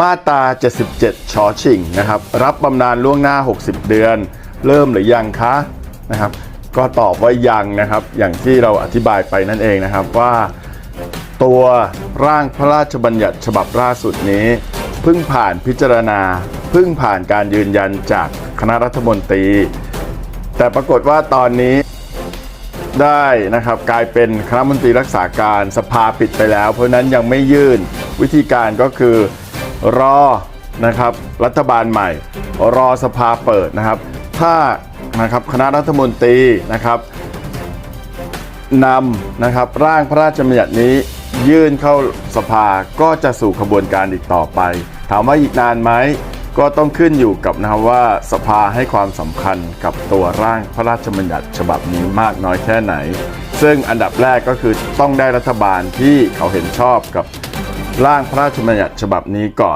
มาตรา 77 ชอชิงนะครับ รับบำนาญล่วงหน้า 60 เดือน เริ่มหรือยังคะนะครับ ก็ตอบว่ายังนะครับ อย่างที่เราอธิบายไปนั่นเองนะครับว่า ตัวร่างพระราชบัญญัติฉบับล่าสุดนี้ เพิ่งผ่านพิจารณา เพิ่งผ่านการยืนยันจากคณะรัฐมนตรี แต่ปรากฏว่าตอนนี้ได้นะครับกลายเป็นคณะมนตรีรักษาการสภาปิดไปแล้ว เพราะฉะนั้นยังไม่ยื่นวิธีการก็คือ รอนะครับรัฐบาลใหม่ รอสภาเปิดนะครับ ถ้านะครับคณะรัฐมนตรีนะครับนำนะครับร่างพระราชบัญญัตินี้ยื่นเข้าสภาก็จะสู่ขบวนการอีกต่อไป ถามว่าอีกนานไหมก็ต้องขึ้นอยู่กับนะครับว่าสภาให้ความสำคัญกับตัวร่างพระราชบัญญัติฉบับนี้มากน้อยแค่ไหน ซึ่งอันดับแรกก็คือต้องได้รัฐบาลที่เขาเห็นชอบกับ ร่างพระราชบัญญัติฉบับนี้ก่อน